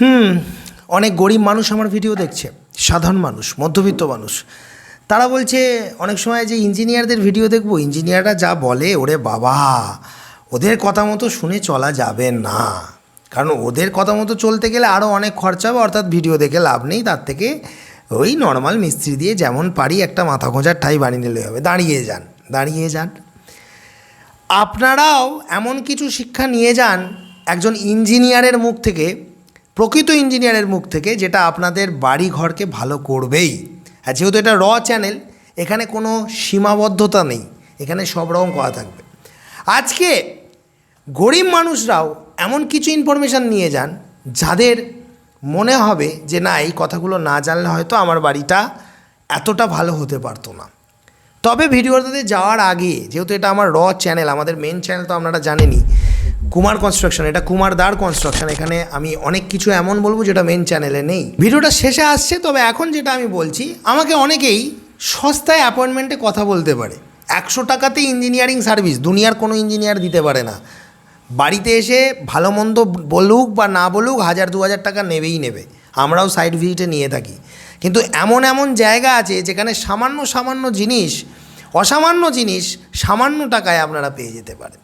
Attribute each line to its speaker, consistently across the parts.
Speaker 1: হুম। অনেক গরিব মানুষ আমার ভিডিও দেখছে, সাধারণ মানুষ, মধ্যবিত্ত মানুষ। তারা বলছে, অনেক সময় যে ইঞ্জিনিয়ারদের ভিডিও দেখব, ইঞ্জিনিয়াররা যা বলে, ওরে বাবা, ওদের কথা মতো শুনে চলা যাবে না। কারণ ওদের কথা মতো চলতে গেলে আরও অনেক খরচা হবে, অর্থাৎ ভিডিও দেখে লাভ নেই, তার থেকে ওই নর্মাল মিস্ত্রি দিয়ে যেমন পারি একটা মাথা খোঁজার ঠাই বানিয়ে নিলে হবে। দাঁড়িয়ে যান দাঁড়িয়ে যান। আপনারাও এমন কিছু শিক্ষা নিয়ে যান, একজন ইঞ্জিনিয়ারের মুখ থেকে প্রকৃত ইঞ্জিনিয়ারের মুখ থেকে যেটা আপনাদের বাড়ি ঘরকে ভালো করবেই। আর যেহেতু এটা র চ্যানেল, এখানে কোনো সীমাবদ্ধতা নেই। এখানে সব রকম কথা থাকবে। আজকে গরিব মানুষরাও এমন কিছু ইনফরমেশান নিয়ে যান, যাদের মনে হবে যে না, এই কথাগুলো না জানলে হয়তো আমার বাড়িটা এতটা ভালো হতে পারতো না। তবে ভিডিওটাতে যাওয়ার আগে, যেহেতু এটা আমার র চ্যানেল, আমাদের মেন চ্যানেল তো আপনারা জানেনই কুমার কনস্ট্রাকশন এটা কুমার দার কনস্ট্রাকশন এখানে আমি অনেক কিছু এমন বলব যেটা মেন চ্যানেলে নেই। ভিডিওটা শেষে আসছে, তবে এখন যেটা আমি বলছি, আমাকে অনেকেই সস্তায় অ্যাপয়েন্টমেন্টে কথা বলতে পারে। একশো টাকাতে ইঞ্জিনিয়ারিং সার্ভিস দুনিয়ার কোনো ইঞ্জিনিয়ার দিতে পারে না। বাড়িতে এসে ভালো মন্দ বলুক বা না বলুক, হাজার দু হাজার টাকা নেবেই নেবে। আমরাও সাইড ভিজিটে নিয়ে থাকি। কিন্তু এমন এমন জায়গা আছে যেখানে সামান্য সামান্য জিনিস, অসামান্য জিনিস সামান্য টাকায় আপনারা পেয়ে যেতে পারেন।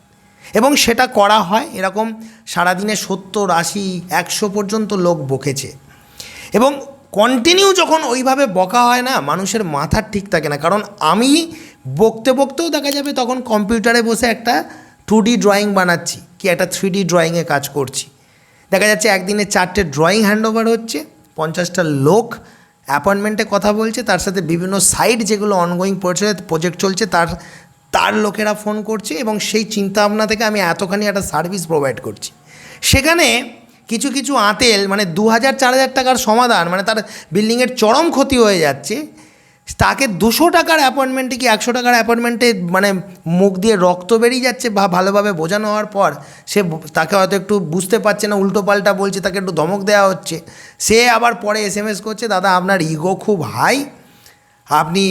Speaker 1: এবং সেটা করা হয়, এরকম সারাদিনে সত্তর, আশি, একশো পর্যন্ত লোক বকেছে। এবং কন্টিনিউ যখন ওইভাবে বকা হয় না, মানুষের মাথা ঠিক থাকে না। কারণ আমি বকতে বকতেও দেখা যাবে তখন কম্পিউটারে বসে একটা টু ডি ড্রয়িং বানাচ্ছি, কি একটা থ্রি ডি ড্রয়িংয়ে কাজ করছি। দেখা যাচ্ছে একদিনে চারটে ড্রয়িং হ্যান্ডওভার হচ্ছে, পঞ্চাশটা লোক অ্যাপয়েন্টমেন্টে কথা বলছে, তার সাথে বিভিন্ন সাইট যেগুলো অনগোয়িং প্রজেক্ট চলছে, তার তার লোকেরা ফোন করছে এবং সেই চিন্তা ভাবনা থেকে আমি এতখানি একটা সার্ভিস প্রোভাইড করছি। সেখানে কিছু কিছু আতেল মানে দু হাজার, চার হাজার টাকার সমাধান মানে তার বিল্ডিংয়ের চরম ক্ষতি হয়ে যাচ্ছে। তাকে দুশো টাকার অ্যাপয়েন্টমেন্টে কি একশো টাকার অ্যাপয়েন্টমেন্টে মানে মুখ দিয়ে রক্ত বেরিয়ে যাচ্ছে বা ভালোভাবে বোঝানো হওয়ার পর, সে তাকে হয়তো একটু বুঝতে পারছে না, উল্টো পাল্টা বলছে, তাকে একটু ধমক দেওয়া হচ্ছে। সে আবার পরে এস এম এস করছে, দাদা, আপনার ইগো খুব হাই আপনি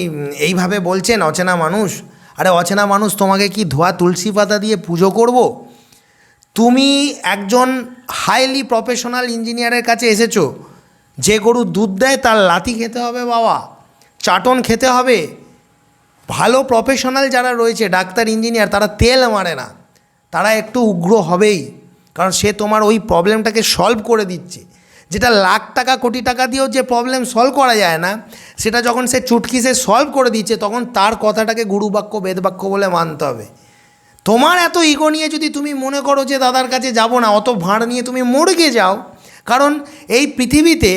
Speaker 1: এইভাবে বলছেন, অচেনা মানুষ। আরে অচেনা মানুষ, তোমাকে কি ধোয়া তুলসী পাতা দিয়ে পুজো করব? তুমি একজন হাইলি প্রফেশনাল ইঞ্জিনিয়ারের কাছে এসেছ। যে গরু দুধ দেয়, তার লাথি খেতে হবে বাবা। চাটন খেতে হবে। ভালো প্রফেশনাল যারা রয়েছে, ডাক্তার ইঞ্জিনিয়ার তারা তেল মারে না। তারা একটু উগ্র হবেই। কারণ সে তোমার ওই প্রবলেমটাকে সলভ করে দিচ্ছে। যেটা লাখ টাকা, কোটি টাকা দিয়েও যে প্রবলেম সলভ করা যায় না, সেটা যখন সে চুটকি সে সলভ করে দিচ্ছে তখন তার কথাটাকে গুরুবাক্য, বেদবাক্য বলে মানতে হবে। তোমার এত ইগো নিয়ে যদি তুমি মনে করো যে দাদার কাছে যাব না, অত ভাঁড় নিয়ে তুমি মর্গে যাও, কারণ এই পৃথিবীতে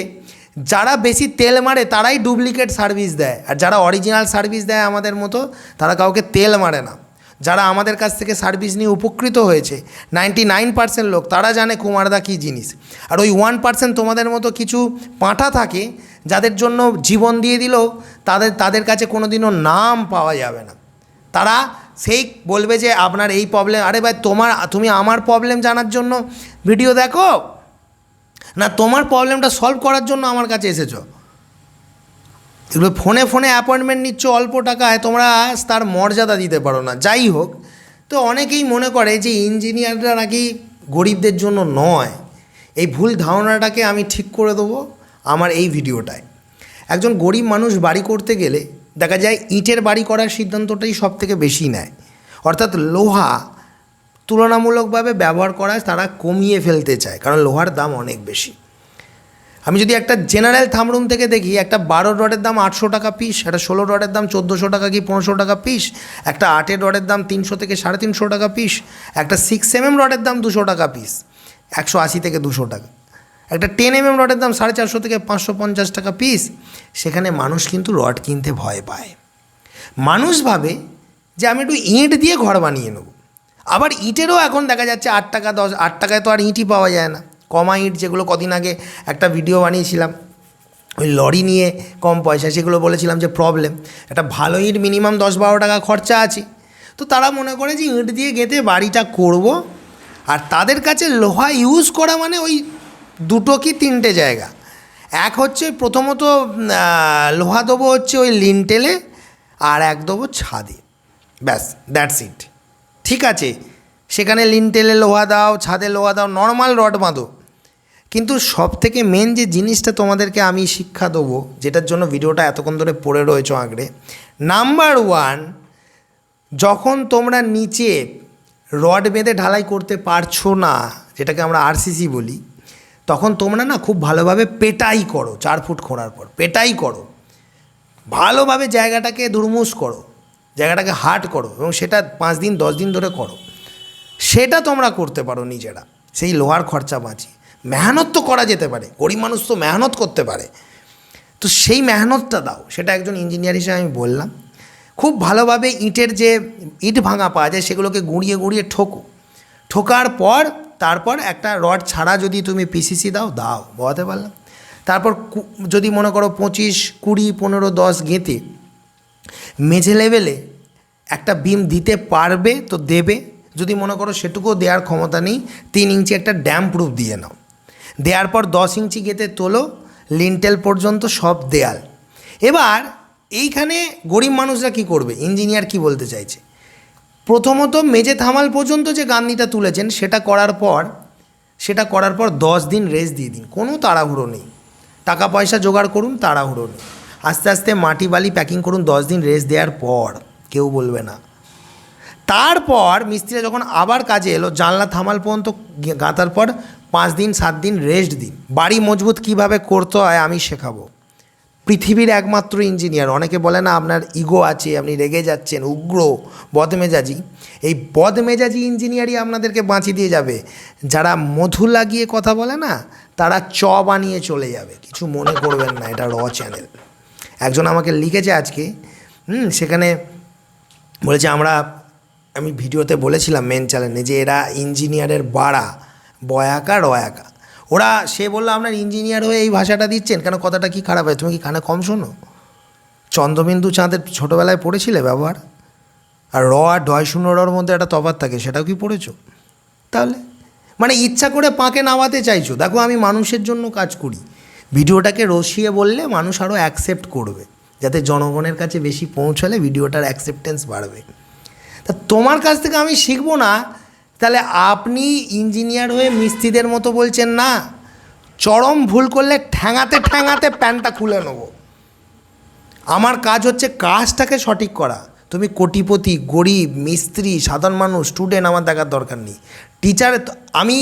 Speaker 1: যারা বেশি তেল মারে, তারাই ডুপ্লিকেট সার্ভিস দেয়। আর যারা অরিজিনাল সার্ভিস দেয় আমাদের মতো, তারা কাউকে তেল মারে না। যারা আমাদের কাছ থেকে সার্ভিস নিয়ে উপকৃত হয়েছে নাইনটি নাইন পার্সেন্ট লোক, তারা জানে কুমারদা কী জিনিস। আর ওই ওয়ান পার্সেন্ট তোমাদের মতো কিছু পাঁঠা থাকে, যাদের জন্য জীবন দিয়ে দিলেও তাদের তাদের কাছে কোনো দিনও নাম পাওয়া যাবে না। তারা সেই বলবে যে, আপনার এই প্রবলেম আরে ভাই, তোমার, তুমি আমার প্রবলেম জানার জন্য ভিডিও দেখো? না, তোমার প্রবলেমটা সলভ করার জন্য আমার কাছে এসেছ। এগুলো ফোনে ফোনে অ্যাপয়েন্টমেন্ট নিচ্ছ, অল্প টাকায় তোমরা তার মর্যাদা দিতে পারো না। যাই হোক, তো অনেকেই মনে করে যে ইঞ্জিনিয়াররা নাকি গরিবদের জন্য নয়। এই ভুল ধারণাটাকে আমি ঠিক করে দেবো আমার এই ভিডিওটায়। একজন গরিব মানুষ বাড়ি করতে গেলে দেখা যায় ইটের বাড়ি করার সিদ্ধান্তটাই সব থেকে বেশি নেয়। অর্থাৎ লোহা তুলনামূলকভাবে ব্যবহার করায় তারা কমিয়ে ফেলতে চায়, কারণ লোহার দাম অনেক বেশি। আমি যদি একটা জেনারেল থামরুম থেকে দেখি, একটা বারো রডের দাম আটশো টাকা পিস একটা ষোলো রডের দাম চোদ্দোশো টাকা কি পনেরোশো টাকা পিস একটা আটের রডের দাম তিনশো থেকে সাড়ে তিনশো টাকা পিস একটা সিক্স এম এম রডের দাম দুশো টাকা পিস একশো আশি থেকে দুশো টাকা। একটা টেন এম এম রডের দাম সাড়ে চারশো থেকে পাঁচশো পঞ্চাশ টাকা পিস সেখানে মানুষ কিন্তু রড কিনতে ভয় পায়। মানুষ ভাবে যে আমি একটু ইঁট দিয়ে ঘর বানিয়ে নেব। আবার ইঁটেরও এখন দেখা যাচ্ছে আট টাকা দশ, আট টাকায় তো আর ইঁটই পাওয়া যায় না। কমা ইঁট যেগুলো কদিন আগে একটা ভিডিও বানিয়েছিলাম, ওই লরি নিয়ে কম পয়সা সেগুলো বলেছিলাম যে প্রবলেম একটা ভালো ইঁট মিনিমাম দশ বারো টাকা খরচা আছে। তো তারা মনে করে যে ইঁট দিয়ে গেঁথে বাড়িটা করব, আর তাদের কাছে লোহা ইউজ করা মানে ওই দুটো কি তিনটে জায়গা। এক হচ্ছে প্রথমত লোহা দেবো হচ্ছে ওই লিনটেলে আর এক দেবো ছাদে। ব্যাস দ্যাটস ইট ঠিক আছে, সেখানে লিনটেলে লোহা দাও, ছাদে লোহা দাও নর্মাল রড বাঁধো। কিন্তু সব থেকে মেন যে জিনিসটা তোমাদেরকে আমি শিক্ষা দেবো, যেটার জন্য ভিডিওটা এতক্ষণ ধরে পড়ে রয়েছে আঁকড়ে নাম্বার ওয়ান যখন তোমরা নিচে রড বেঁধে ঢালাই করতে পারছ না, যেটাকে আমরা আরসিসি বলি, তখন তোমরা না খুব ভালোভাবে পেটাই করো, চার ফুট খোঁড়ার পর, পেটাই করো। ভালোভাবে জায়গাটাকে দুর্মুষ করো, জায়গাটাকে হার্ড করো এবং সেটা পাঁচ দিন, দশ দিন ধরে করো। সেটা তোমরা করতে পারো নিজেরা, সেই লোহার খরচা বাঁচি মেহনত তো করা যেতে পারে, গরিব মানুষ তো মেহনত করতে পারে। তো সেই মেহনতটা দাও, সেটা একজন ইঞ্জিনিয়ার হিসেবে আমি বললাম। খুব ভালোভাবে ইটের যে ইট ভাঙা পাওয়া যায়, সেগুলোকে গুঁড়িয়ে গুঁড়িয়ে ঠোকো। ঠোকার পর তারপর একটা রড ছাড়া যদি তুমি পিসিসি দাও দাও বোঝাতে পারলাম। তারপর যদি মনে করো পঁচিশ, কুড়ি, পনেরো, দশ গেঁথে মেঝে লেভেলে একটা বিম দিতে পারবে তো দেবে। যদি মনে করো সেটুকুও দেওয়ার ক্ষমতা নেই, তিন ইঞ্চি একটা ড্যাম প্রুফ দিয়ে নাও। দেওয়ার পর দশ ইঞ্চি গেতে তোলো, লিন্টেল পর্যন্ত সব দেয়াল। এবার এইখানে গরিব মানুষরা কি করবে? ইঞ্জিনিয়ার কি বলতে চাইছে? প্রথমত মেজে থামাল পর্যন্ত যে গান্ধীটা তুলেছেন, সেটা করার পর, সেটা করার পর দশ দিন রেস্ট দিয়ে দিন। কোনো তাড়াহুড়ো নেই। টাকা পয়সা জোগাড় করুন, তাড়াহুড়ো নেই। আস্তে আস্তে মাটি বালি প্যাকিং করুন, দশ দিন রেস্ট দেওয়ার পর, কেউ বলবে না। তারপর মিস্ত্রিরা যখন আবার কাজে এলো, জানলা থামাল পর্যন্ত গে- গাঁথার পর পাঁচ দিন, সাত দিন রেস্ট দিন। বাড়ি মজবুত কীভাবে করতে হয় আমি শেখাবো। পৃথিবীর একমাত্র ইঞ্জিনিয়ার অনেকে বলে না আপনার ইগো আছে, আপনি রেগে যাচ্ছেন, উগ্র, বদমেজাজি। এই বদমেজাজি ইঞ্জিনিয়ারই আপনাদেরকে বাঁচিয়ে দিয়ে যাবে। যারা মধু লাগিয়ে কথা বলে না, তারা চ বানিয়ে চলে যাবে। কিছু মনে করবেন না, এটা র চ্যানেল একজন আমাকে লিখেছে আজকে, হুম, সেখানে বলেছে, আমরা, আমি ভিডিওতে বলেছিলাম মেন চ্যানেলে যে এরা ইঞ্জিনিয়ারের বাড়া বয়াকা রয়াকা। ওরা, সে বলল, আপনার ইঞ্জিনিয়ার হয়ে এই ভাষাটা দিচ্ছেন? কেন কথাটা কি খারাপ হয় তুমি কি কানে কম শোনো? চন্দ্রবিন্দু চাঁদের ছোটোবেলায় পড়েছিলে ব্যবহার? আর র আর ডয় শূন্য রর মধ্যে একটা তফাৎ থাকে, সেটাও কি পড়েছো? তাহলে? মানে ইচ্ছা করে পাঁকে নামাতে চাইছো। দেখো, আমি মানুষের জন্য কাজ করি। ভিডিওটাকে রসিয়ে বললে মানুষ আরও অ্যাকসেপ্ট করবে। যাতে জনগণের কাছে বেশি পৌঁছালে ভিডিওটার অ্যাকসেপ্টেন্স বাড়বে। তা তোমার কাছ থেকে আমি শিখব না তাহলে আপনি ইঞ্জিনিয়ার হয়ে মিস্ত্রিদের মতো বলছেন না, চরম ভুল করলে ঠ্যাঙাতে ঠ্যাঙাতে প্যান্টটা খুলে নেব। আমার কাজ হচ্ছে কাজটাকে সঠিক করা। তুমি কোটিপতি, গরিব, মিস্ত্রি, সাধারণ মানুষ, স্টুডেন্ট আমার দেখার দরকার নেই। টিচার, আমি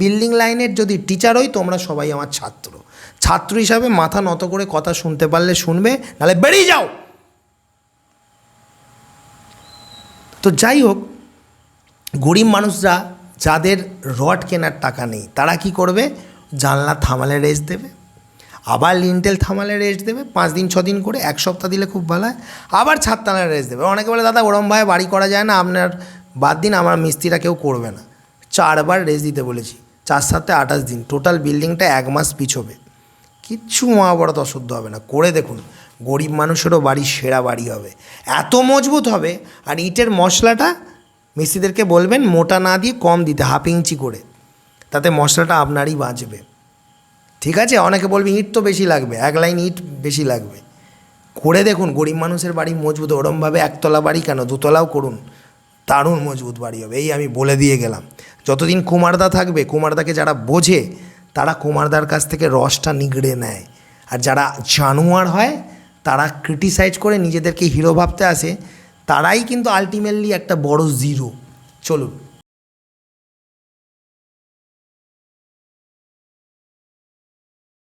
Speaker 1: বিল্ডিং লাইনের যদি টিচার হই, তোমরা সবাই আমার ছাত্র। ছাত্র হিসাবে মাথা নত করে কথা শুনতে পারলে শুনবে, নাহলে বেরিয়ে যাও। তো যাই হোক গরিব মানুষরা যাদের রড কেনার টাকা নেই, তারা কি করবে? জানলা থামালে রেস্ট দেবে, আবার লিন্টেল থামালে রেস্ট দেবে, পাঁচ দিন, ছ দিন করে এক সপ্তাহ দিলে খুব ভালো হয়, আবার ছাদ থামালে রেস্ট দেবে। অনেকে বলে, দাদা, ওরম ভাবে বাড়ি করা যায় না, আপনার বাদ দিন, আমার মিস্ত্রিরা কেউ করবে না। চারবার রেস্ট দিতে বলেছি, চার সাথে আঠাশ দিন টোটাল বিল্ডিংটা এক মাস পিছবে। কিচ্ছু মহাভারত অশুদ্ধ হবে না। করে দেখুন, গরিব মানুষেরও বাড়ি, সেরা বাড়ি হবে। এত মজবুত হবে, আর ইটের মশলাটা মিস্ত্রিদেরকে বলবেন, মোটা না দিয়ে কম দিতে, হাফ ইঞ্চি করে। তাতে মশলাটা আপনারই বাঁচবে। ঠিক আছে? অনেকে বলবে, ইট তো বেশি লাগবে। এক লাইন ইট বেশি লাগবে। করে দেখুন, গরিব মানুষের বাড়ি মজবুত, ওরমভাবে একতলা বাড়ি কেন? দুতলাও করুন। দারুণ মজবুত বাড়ি হবে, এই আমি বলে দিয়ে গেলাম। যতদিন কুমারদা থাকবে, কুমারদাকে যারা বোঝে, তারা কুমারদার কাছ থেকে রসটা নিগড়ে নেয়। আর যারা জানুয়ার হয়, তারা ক্রিটিসাইজ করে নিজেদেরকে হিরো ভাবতে আসে। তারাই কিন্তু আলটিমেটলি একটা বড় জিরো চলুন।